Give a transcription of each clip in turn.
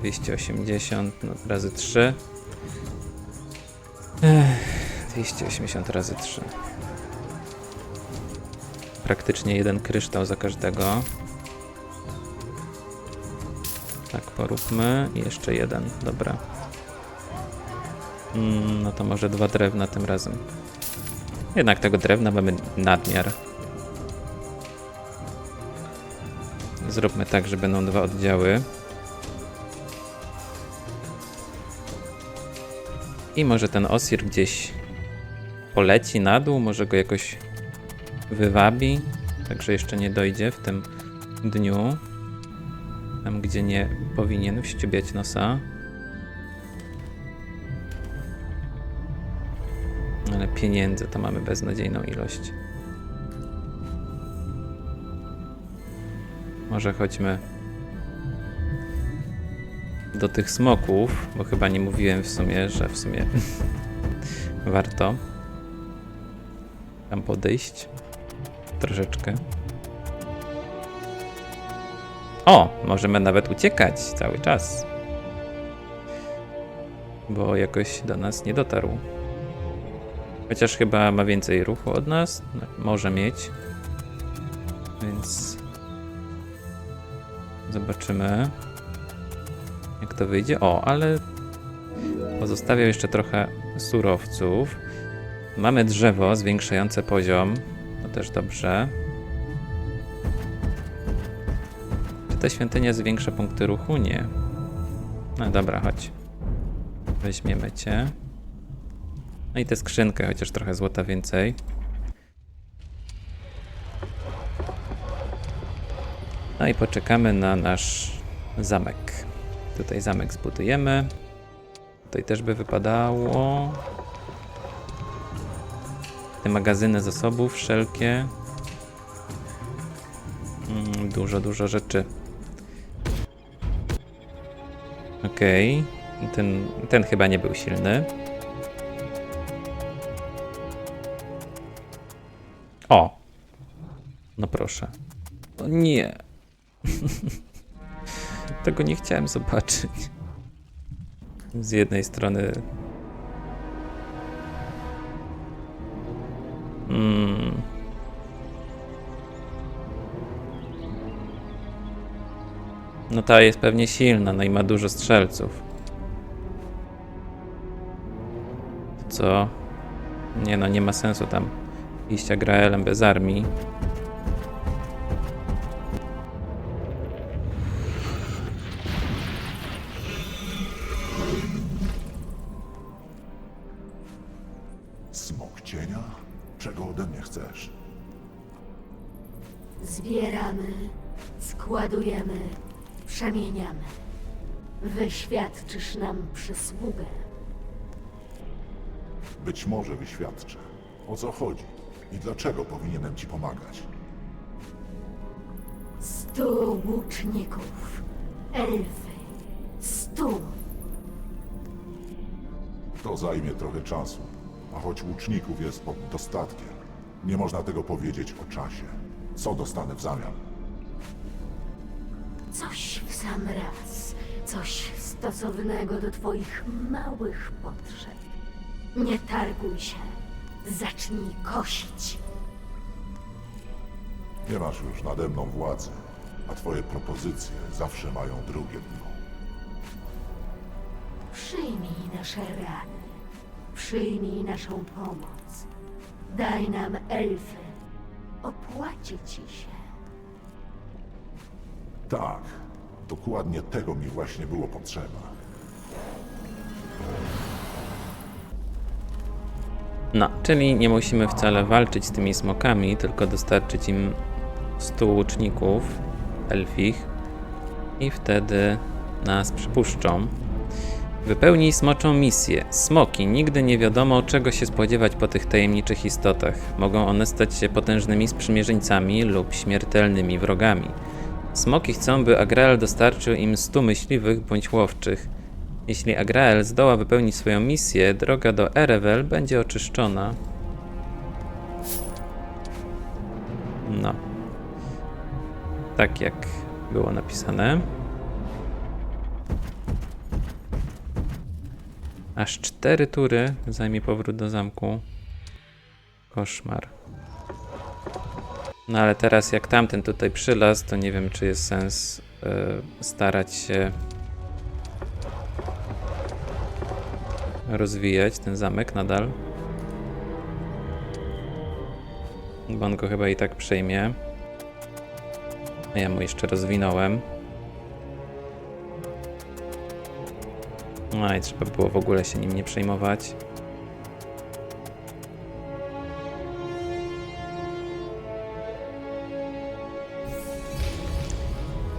280 no, razy 3. Ech, 280 razy 3. Praktycznie jeden kryształ za każdego. Tak, poróbmy. I jeszcze jeden, dobra. Mm, no to może dwa drewna tym razem. Jednak tego drewna mamy nadmiar. Zróbmy tak, że będą dwa oddziały. Może ten Osir gdzieś poleci na dół, może go jakoś wywabi. Także jeszcze nie dojdzie w tym dniu. Tam, gdzie nie powinien wściubiać nosa. Ale pieniędzy to mamy beznadziejną ilość. Może chodźmy do tych smoków, bo chyba nie mówiłem w sumie, że w sumie warto tam podejść troszeczkę. O, możemy nawet uciekać cały czas. Bo jakoś do nas nie dotarł. Chociaż chyba ma więcej ruchu od nas. No, Może mieć. Więc zobaczymy, to wyjdzie. O, ale pozostawiał jeszcze trochę surowców. Mamy drzewo zwiększające poziom. To też dobrze. Czy ta świątynia zwiększa punkty ruchu? Nie. No dobra, chodź. Weźmiemy cię. No i tę skrzynkę, chociaż trochę złota więcej. No i poczekamy na nasz zamek. Tutaj zamek zbudujemy. Tutaj też by wypadało. Te magazyny zasobów wszelkie. Mm, Dużo, dużo rzeczy. Okej. Ten, ten chyba nie był silny. O! No proszę. O nie. Tego nie chciałem zobaczyć. Z jednej strony. Mm. No ta jest pewnie silna, no i ma dużo strzelców. Co? Nie no, nie ma sensu tam iść Agraelem bez armii. Wyświadczysz nam przysługę. Być może wyświadczę. O co chodzi? I dlaczego powinienem ci pomagać? Stu łuczników, elfy, stu. To zajmie trochę czasu. A choć łuczników jest pod dostatkiem, nie można tego powiedzieć o czasie. Co dostanę w zamian? Coś w sam raz, coś stosownego do twoich małych potrzeb. Nie targuj się, zacznij kosić. Nie masz już nade mną władzy, a twoje propozycje zawsze mają drugie dno. Przyjmij nasze rady, przyjmij naszą pomoc. Daj nam elfy, opłaci ci się. Tak, dokładnie tego mi właśnie było potrzeba. No, czyli nie musimy wcale walczyć z tymi smokami, tylko dostarczyć im 100 łuczników elfich i wtedy nas przypuszczą. Wypełnij smoczą misję. Smoki. Nigdy nie wiadomo, czego się spodziewać po tych tajemniczych istotach. Mogą one stać się potężnymi sprzymierzeńcami lub śmiertelnymi wrogami. Smoki chcą, by Agrael dostarczył im 100 myśliwych bądź łowczych. Jeśli Agrael zdoła wypełnić swoją misję, droga do Erevel będzie oczyszczona. No. Tak jak było napisane. Aż cztery tury zajmie powrót do zamku. Koszmar. No ale teraz jak tamten tutaj przylazł, to nie wiem czy jest sens y, starać się rozwijać ten zamek nadal. Bo on go chyba i tak przejmie. A ja mu jeszcze rozwinąłem. No i trzeba było w ogóle się nim nie przejmować.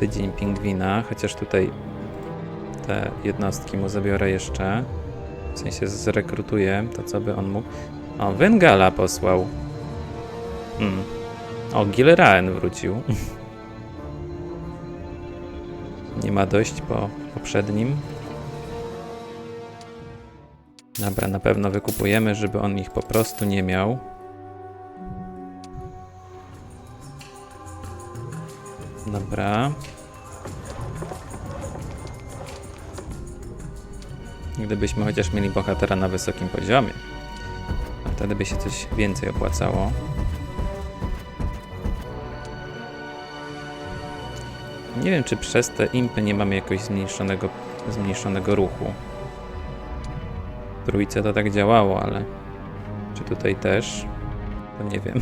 Tydzień pingwina, chociaż tutaj te jednostki mu zabiorę jeszcze. W sensie zrekrutuję to, co by on mógł. O, Wengala posłał. Hmm. O, Gilraen wrócił. Nie ma dość po poprzednim. Dobra, na pewno wykupujemy, żeby on ich po prostu nie miał. Dobra. Gdybyśmy chociaż mieli bohatera na wysokim poziomie, to wtedy by się coś więcej opłacało. Nie wiem, czy przez te impy nie mamy jakoś zmniejszonego, zmniejszonego ruchu. W trójce to tak działało, ale czy tutaj też? To nie wiem.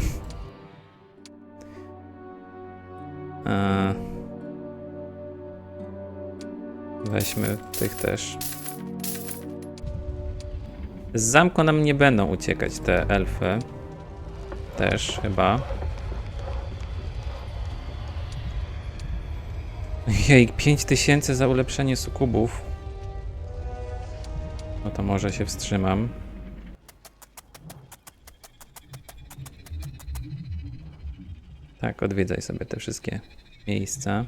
Weźmy tych też. Z zamku nam nie będą uciekać te elfy. Też chyba. Jej, 5000 za ulepszenie sukubów. No to może się wstrzymam. Tak, odwiedzaj sobie te wszystkie miejsca.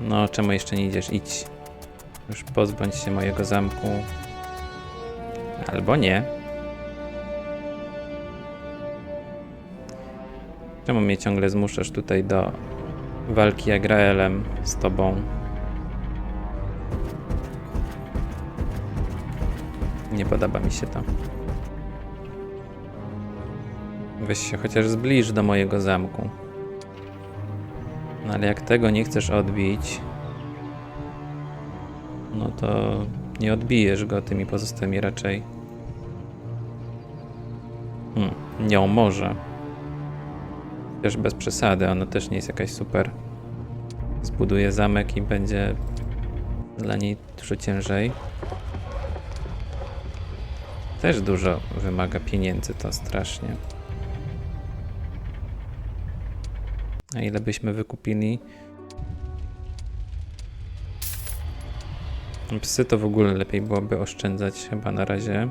No, czemu jeszcze nie idziesz? Idź. Już pozbądź się mojego zamku. Albo nie. Czemu mnie ciągle zmuszasz tutaj do walki Agraelem z tobą? Nie podoba mi się to. Weź się chociaż zbliż do mojego zamku. No ale jak tego nie chcesz odbić, no to nie odbijesz go tymi pozostałymi raczej. Hmm, nią może. Też bez przesady, ona też nie jest jakaś super. Zbuduje zamek i będzie dla niej dużo ciężej. Też dużo wymaga pieniędzy, to strasznie. A ile byśmy wykupili? Psy to w ogóle lepiej byłoby oszczędzać chyba na razie.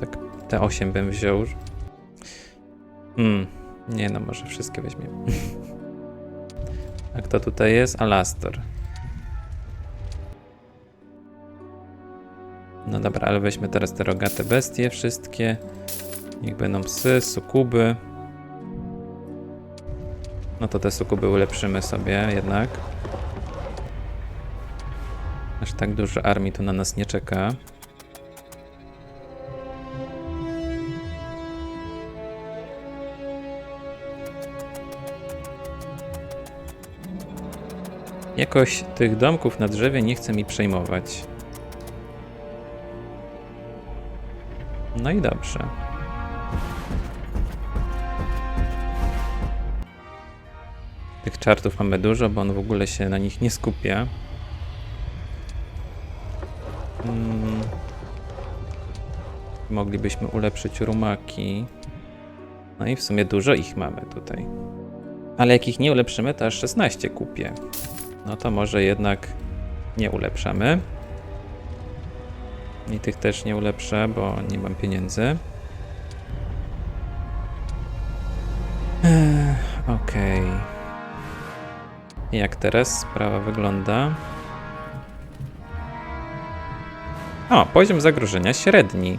Tak, te 8 bym wziął. Hmm, nie no, może wszystkie weźmiemy. A kto tutaj jest? Alastor. No dobra, ale weźmy teraz te rogate bestie wszystkie. Niech będą psy, sukuby. No to te sukuby ulepszymy sobie jednak. Aż tak dużo armii tu na nas nie czeka. Jakoś tych domków na drzewie nie chce mi przejmować. No i dobrze. Tych czartów mamy dużo, bo on w ogóle się na nich nie skupia. Mm. Moglibyśmy ulepszyć rumaki. No i w sumie dużo ich mamy tutaj. Ale jak ich nie ulepszymy, to aż 16 kupię. No to może jednak nie ulepszamy. I tych też nie ulepszę, bo nie mam pieniędzy. Okej. Jak teraz sprawa wygląda? O, poziom zagrożenia średni.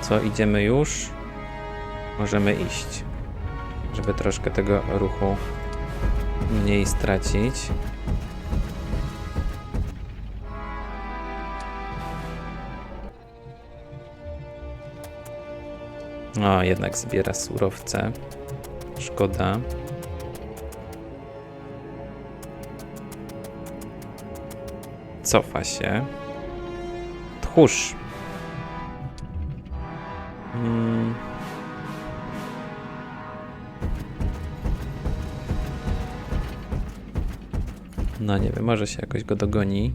Co, idziemy już? możemy iść. Żeby troszkę tego ruchu mniej stracić. O, jednak zbiera surowce. Szkoda. Cofa się. Tchórz. Mm. No nie wiem, może się jakoś go dogoni.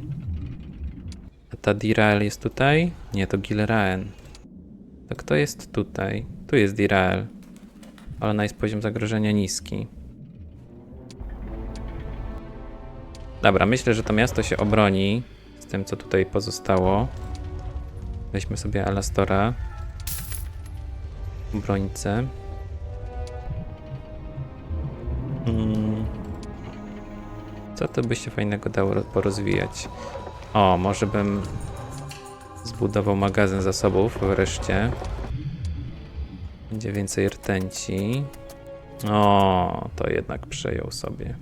A ta Dirael jest tutaj? Nie, to Gilraen. To kto jest tutaj? Tu jest Dirael. Ale ona jest poziom zagrożenia niski. Dobra, myślę, że to miasto się obroni z tym, co tutaj pozostało. Weźmy sobie Alastora. Obrońcę. Mm. Co to by się fajnego dało ro- porozwijać? O, może bym zbudował magazyn zasobów wreszcie. Będzie więcej rtęci. O, to jednak przejął sobie.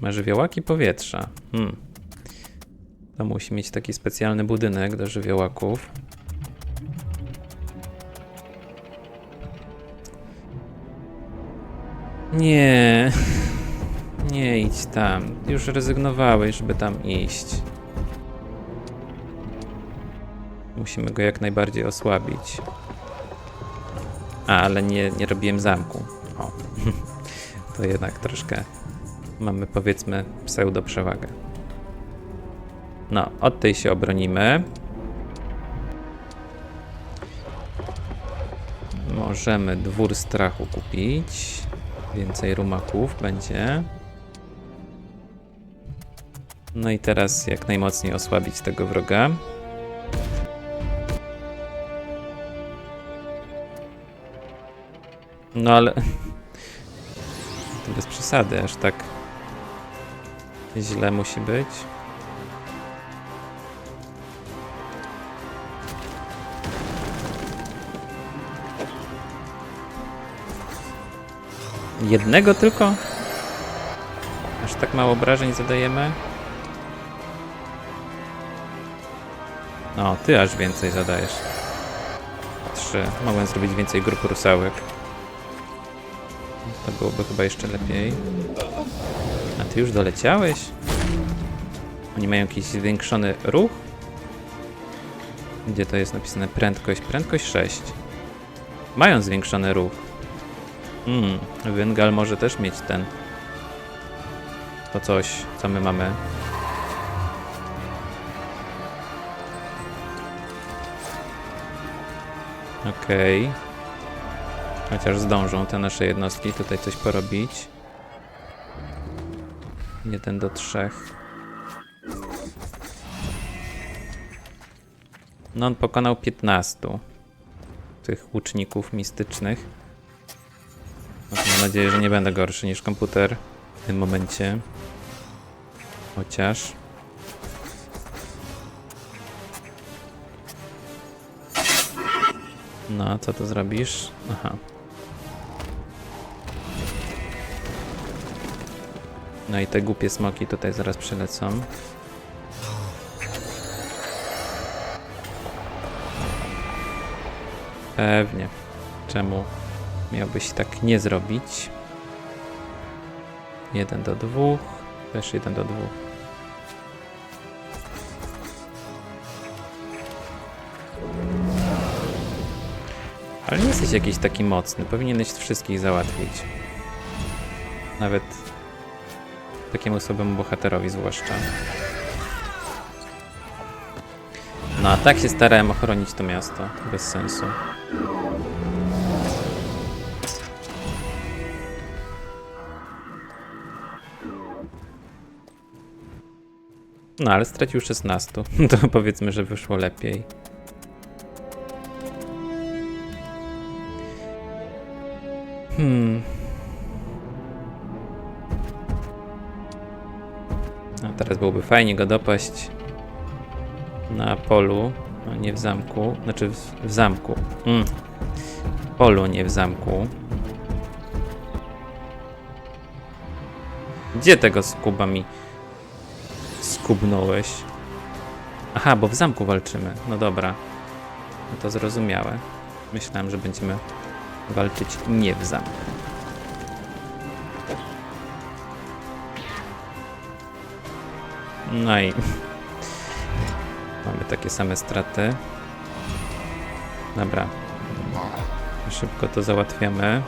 Ma żywiołaki powietrza. Hmm. To musi mieć taki specjalny budynek do żywiołaków. Nie. Nie idź tam. Już rezygnowałeś, żeby tam iść. Musimy go jak najbardziej osłabić. A, ale nie, nie robiłem zamku. O. to jednak troszkę mamy powiedzmy pseudo przewagę. No, od tej się obronimy. Możemy dwór strachu kupić. Więcej rumaków będzie. No i teraz jak najmocniej osłabić tego wroga. No ale... To bez przesady, aż tak źle musi być. Jednego tylko? Aż tak mało obrażeń zadajemy? No, ty aż więcej zadajesz. Trzy. Mogłem zrobić więcej grup rusałek. To byłoby chyba jeszcze lepiej. A ty już doleciałeś? Oni mają jakiś zwiększony ruch? Gdzie to jest napisane? Prędkość. Prędkość 6. Mają zwiększony ruch. Hmm, Wyngal może też mieć ten. To coś, co my mamy. Okej. Chociaż zdążą te nasze jednostki tutaj coś porobić. Jeden do trzech. No on pokonał 15 tych łuczników mistycznych. To mam nadzieję, że nie będę gorszy niż komputer w tym momencie. Chociaż. No, co tu zrobisz? Aha. No i te głupie smoki tutaj zaraz przylecą. Pewnie. Czemu miałbyś tak nie zrobić? Jeden do dwóch. Też jeden do dwóch. Ale nie jesteś jakiś taki mocny. Powinieneś wszystkich załatwić. Nawet takiemu słabemu bohaterowi zwłaszcza. No a tak się starałem ochronić to miasto. To bez sensu. No ale stracił 16. To powiedzmy, że wyszło lepiej. Byłoby fajnie go dopaść na polu, a nie w zamku. Znaczy w, w zamku. Mm. W polu, nie w zamku. Gdzie tego skuba mi skubnąłeś? Aha, bo w zamku walczymy. No dobra. No to zrozumiałe. Myślałem, że będziemy walczyć nie w zamku. No i mamy takie same straty. Dobra. Szybko to załatwiamy.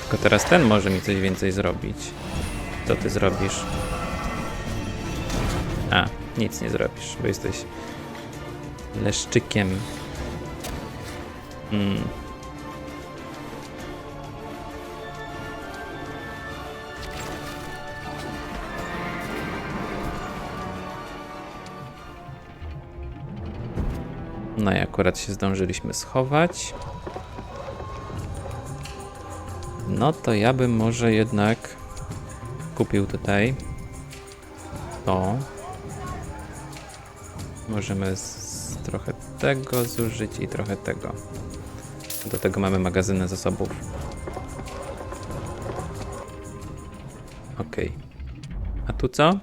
Tylko teraz ten może mi coś więcej zrobić. Co ty zrobisz? A, nic nie zrobisz, bo jesteś leszczykiem. Mm. No i akurat się zdążyliśmy schować. No to ja bym może jednak kupił tutaj to. Możemy z, trochę tego zużyć i trochę tego. Do tego mamy magazyny zasobów. Okej. A tu co?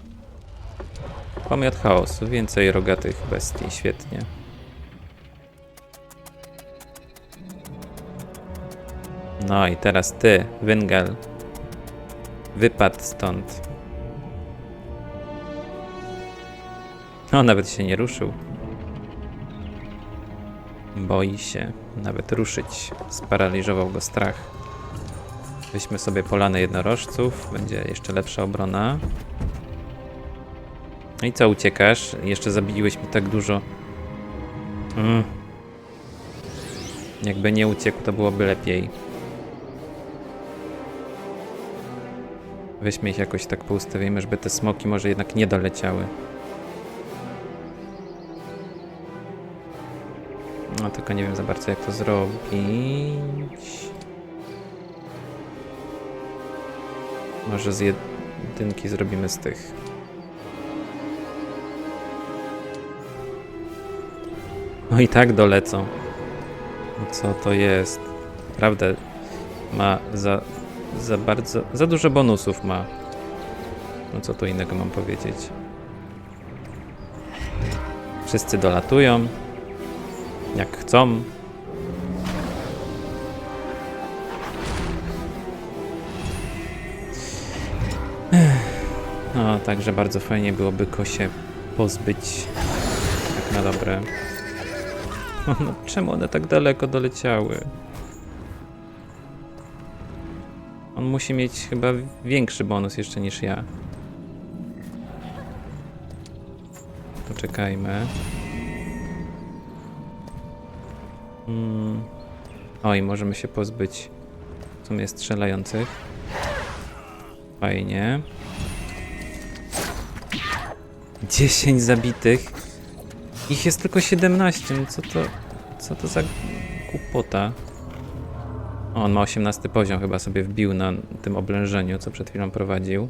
Pomiot chaosu. Więcej rogatych bestii. Świetnie. No i teraz ty, Węgel. Wypadł stąd. O, nawet się nie ruszył. Boi się nawet ruszyć. Sparaliżował go strach. Weźmy sobie polany jednorożców. Będzie jeszcze lepsza obrona. No i co, uciekasz? Jeszcze zabiłeś mi tak dużo. Mm. Jakby nie uciekł, to byłoby lepiej. Weźmy ich jakoś tak poustawimy, żeby te smoki może jednak nie doleciały. No tylko nie wiem za bardzo jak to zrobić. Może z jedynki zrobimy z tych. No i tak dolecą. No co to jest? Naprawdę ma za, za bardzo, za dużo bonusów ma. No co tu innego mam powiedzieć? Wszyscy dolatują. Jak chcą. No, także bardzo fajnie byłoby go się pozbyć. Tak na dobre. No, czemu one tak daleko doleciały? On musi mieć chyba większy bonus jeszcze niż ja. Poczekajmy. Mm. Oj, możemy się pozbyć w sumie strzelających. Fajnie. 10 zabitych. Ich jest tylko 17. No co to, co to za głupota? On ma 18 poziom, chyba sobie wbił na tym oblężeniu, co przed chwilą prowadził.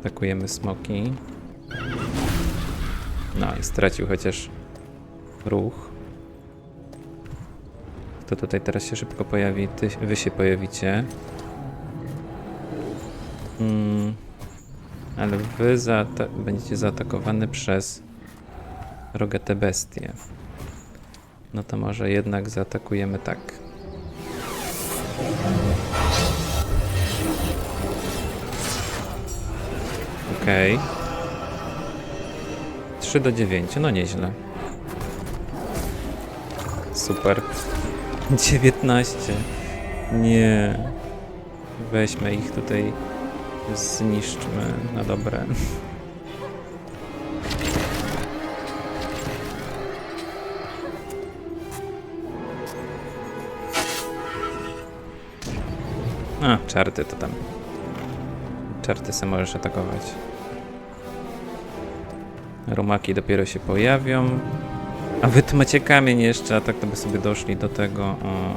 Atakujemy smoki. No i stracił chociaż ruch. Kto tutaj teraz się szybko pojawi? Ty, wy się pojawicie. Mm, ale wy będziecie zaatakowani przez rogate bestie. No to może jednak zaatakujemy tak. Okej. Okay. 3 do 9, no nieźle. Super. 19. Nie. Weźmy ich tutaj. Zniszczmy na dobre. A, czarty to tam. Czarty se możesz atakować. Rumaki dopiero się pojawią. A wy tu macie kamień jeszcze, a tak to by sobie doszli do tego. O.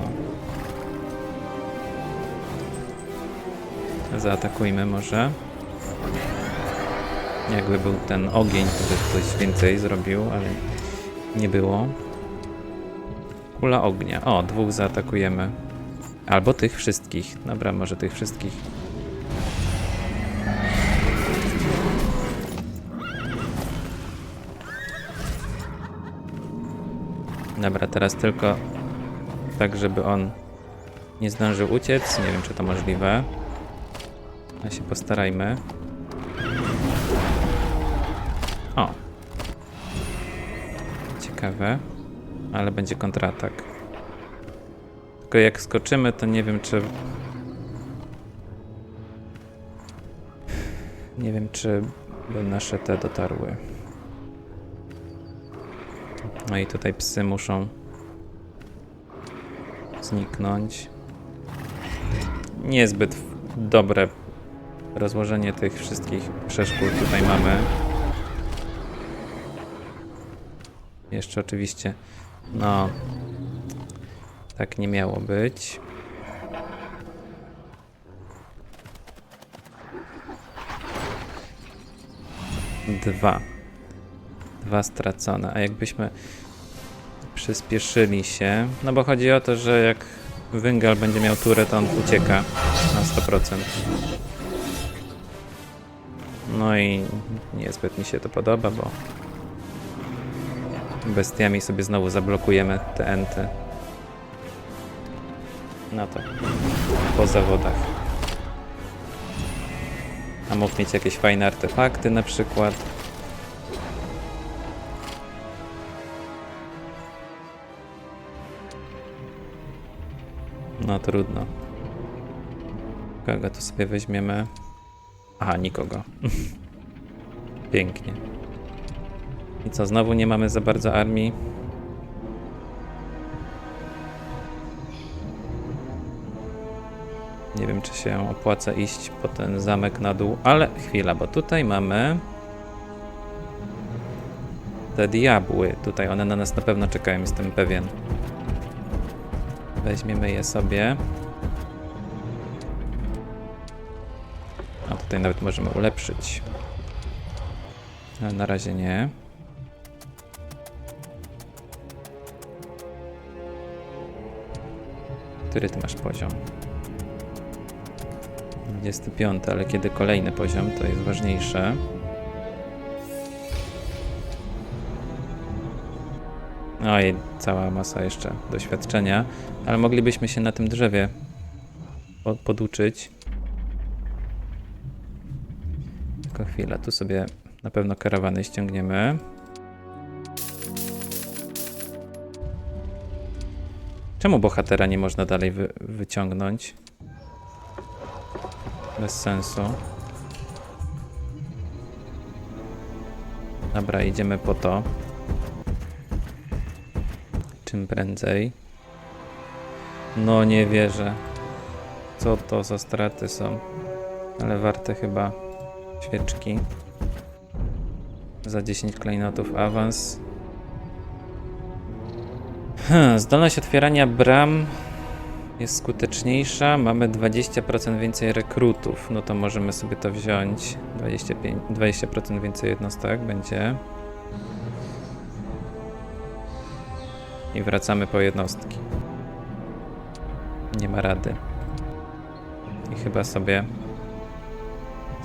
Zaatakujmy może. Jakby był ten ogień, to by ktoś więcej zrobił, ale nie było. Kula ognia. O, dwóch zaatakujemy. Albo tych wszystkich. Dobra, może tych wszystkich. Dobra, teraz tylko tak, żeby on nie zdążył uciec. Nie wiem, czy to możliwe. A się postarajmy. O. Ciekawe. Ale będzie kontratak. Tylko jak skoczymy, to nie wiem, czy... Nie wiem, czy by nasze te dotarły. No i tutaj psy muszą zniknąć. Niezbyt dobre rozłożenie tych wszystkich przeszkód tutaj mamy. Jeszcze oczywiście, no, tak nie miało być. Dwa. Dwa stracone. A jakbyśmy przyspieszyli się, no bo chodzi o to, że jak Wyngal będzie miał turę, to on ucieka na 100%. No i niezbyt mi się to podoba, bo bestiami sobie znowu zablokujemy te enty. No to po zawodach. A mógł mieć jakieś fajne artefakty na przykład. No trudno. Kogo tu sobie weźmiemy? Aha, nikogo. Pięknie. I co, znowu nie mamy za bardzo armii? Nie wiem, czy się opłaca iść po ten zamek na dół, ale chwila, bo tutaj mamy te diabły. Tutaj one na nas na pewno czekają, jestem pewien. Weźmiemy je sobie. A tutaj nawet możemy ulepszyć. Ale na razie nie. Który ty masz poziom? 25, ale kiedy kolejny poziom, to jest ważniejsze. Oj, cała masa jeszcze doświadczenia, ale moglibyśmy się na tym drzewie po- poduczyć. Tylko chwilę, tu sobie na pewno karawany ściągniemy. Czemu bohatera nie można dalej wy wyciągnąć? Bez sensu. Dobra, idziemy po to. Czym prędzej. No nie wierzę. Co to za straty są? Ale warte chyba świeczki. Za 10 klejnotów awans. Hmm, zdolność otwierania bram jest skuteczniejsza. Mamy 20% więcej rekrutów. No to możemy sobie to wziąć. 25, 20% więcej jednostek będzie. I wracamy po jednostki. Nie ma rady. I chyba sobie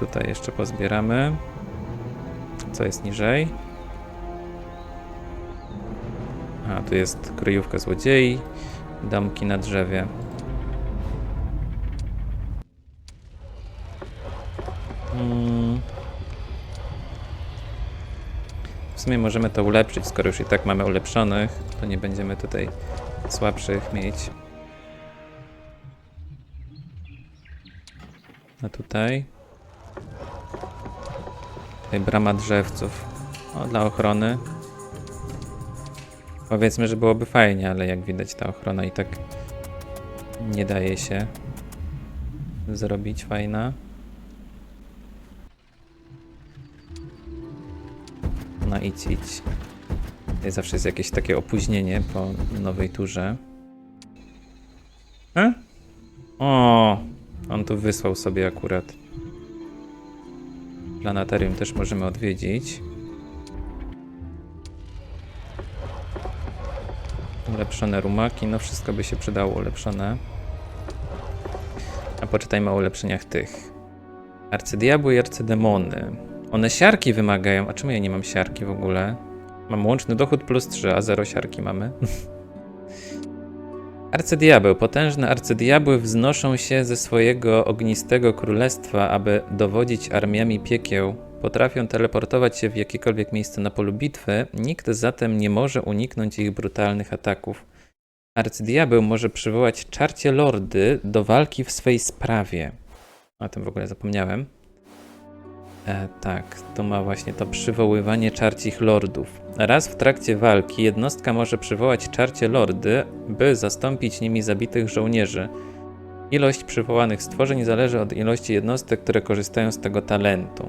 tutaj jeszcze pozbieramy. Co jest niżej? A, tu jest kryjówka złodziei, domki na drzewie. Sumie możemy to ulepszyć, skoro już i tak mamy ulepszonych, to nie będziemy tutaj słabszych mieć. A tutaj? Tutaj brama drzewców. O, dla ochrony. Powiedzmy, że byłoby fajnie, ale jak widać ta ochrona i tak nie daje się zrobić fajna. No idź, idź. Zawsze jest jakieś takie opóźnienie po nowej turze. E? O, on tu wysłał sobie akurat. Planetarium też możemy odwiedzić. Ulepszone rumaki, no wszystko by się przydało ulepszone. A poczytajmy o ulepszeniach tych. Arcydiabły i arcydemony. One siarki wymagają. A czemu ja nie mam siarki w ogóle? Mam łączny dochód plus 3, a 0 siarki mamy. Arcydiabeł. Potężne arcydiabły wznoszą się ze swojego ognistego królestwa, aby dowodzić armiami piekieł. Potrafią teleportować się w jakiekolwiek miejsce na polu bitwy, nikt zatem nie może uniknąć ich brutalnych ataków. Arcydiabeł może przywołać czarcie lordy do walki w swej sprawie. O tym w ogóle zapomniałem. E, tak, to ma właśnie to przywoływanie czarcich lordów. Raz w trakcie walki jednostka może przywołać czarcie lordy, by zastąpić nimi zabitych żołnierzy. Ilość przywołanych stworzeń zależy od ilości jednostek, które korzystają z tego talentu.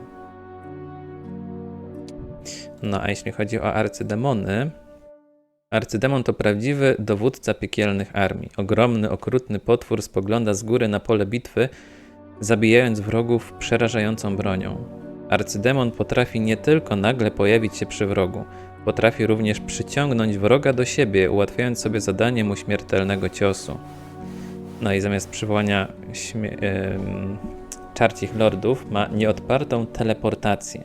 No a jeśli chodzi o arcydemony, Arcydemon to prawdziwy dowódca piekielnych armii. Ogromny, okrutny potwór spogląda z góry na pole bitwy, zabijając wrogów przerażającą bronią. Arcydemon potrafi nie tylko nagle pojawić się przy wrogu, potrafi również przyciągnąć wroga do siebie, ułatwiając sobie zadanie mu śmiertelnego ciosu. No i zamiast przywołania śmie- em, czarcich lordów ma nieodpartą teleportację.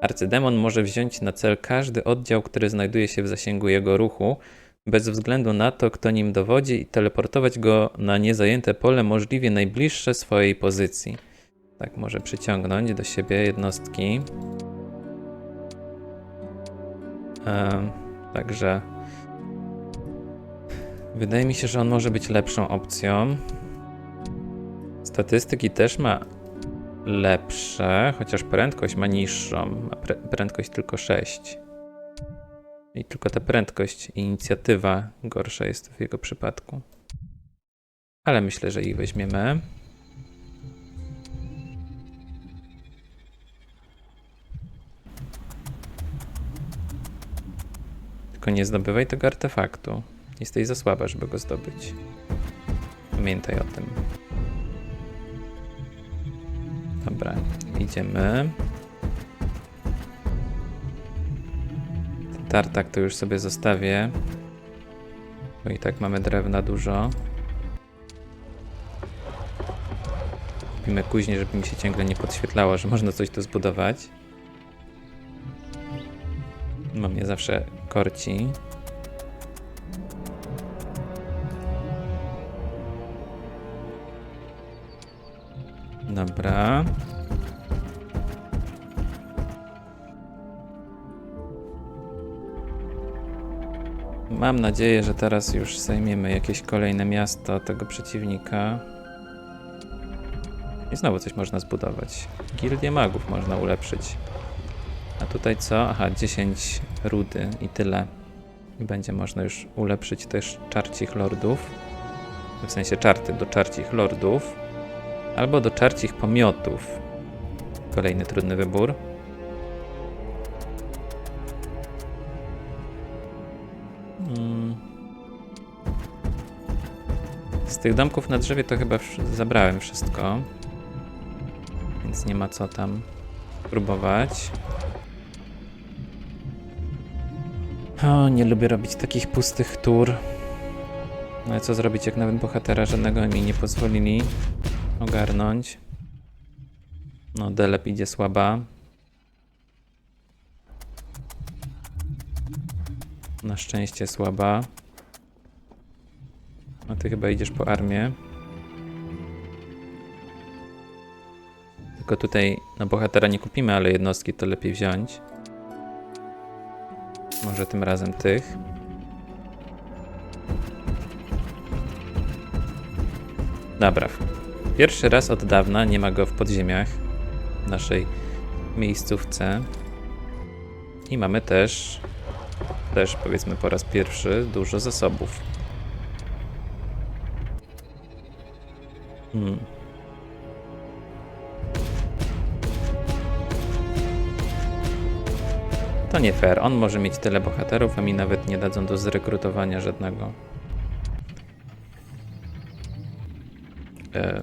Arcydemon może wziąć na cel każdy oddział, który znajduje się w zasięgu jego ruchu, bez względu na to, kto nim dowodzi, i teleportować go na niezajęte pole możliwie najbliższe swojej pozycji. Tak może przyciągnąć do siebie jednostki. Także wydaje mi się, że on może być lepszą opcją. Statystyki też ma lepsze, chociaż prędkość ma niższą. Ma prędkość tylko 6. I tylko ta prędkość i inicjatywa gorsza jest w jego przypadku. Ale myślę, że ich weźmiemy. Tylko nie zdobywaj tego artefaktu. Jesteś za słaba, żeby go zdobyć. Pamiętaj o tym. Dobra, idziemy. Tartak to już sobie zostawię. Bo i tak mamy drewna dużo. Kupimy później, żeby mi się ciągle nie podświetlało, że można coś tu zbudować. Mam je zawsze korci. Dobra. Mam nadzieję, że teraz już zajmiemy jakieś kolejne miasto tego przeciwnika. I znowu coś można zbudować. Gildię magów można ulepszyć. A tutaj co? Aha, 10 rudy i tyle. I będzie można już ulepszyć też czarcich lordów. W sensie czarty do czarcich lordów. Albo do czarcich pomiotów. Kolejny trudny wybór. Mm. Z tych domków na drzewie to chyba zabrałem wszystko. Więc nie ma co tam próbować. O, nie lubię robić takich pustych tur. No ale co zrobić, jak nawet bohatera żadnego mi nie pozwolili ogarnąć. No, Delep idzie słaba. Na szczęście słaba. A ty chyba idziesz po armię. Tylko tutaj no bohatera nie kupimy, ale jednostki to lepiej wziąć. Może tym razem tych. Dobra. Pierwszy raz od dawna nie ma go w podziemiach w naszej miejscówce. I mamy też, też powiedzmy po raz pierwszy, dużo zasobów. Hmm. To nie fair. On może mieć tyle bohaterów, a mi nawet nie dadzą do zrekrutowania żadnego. E.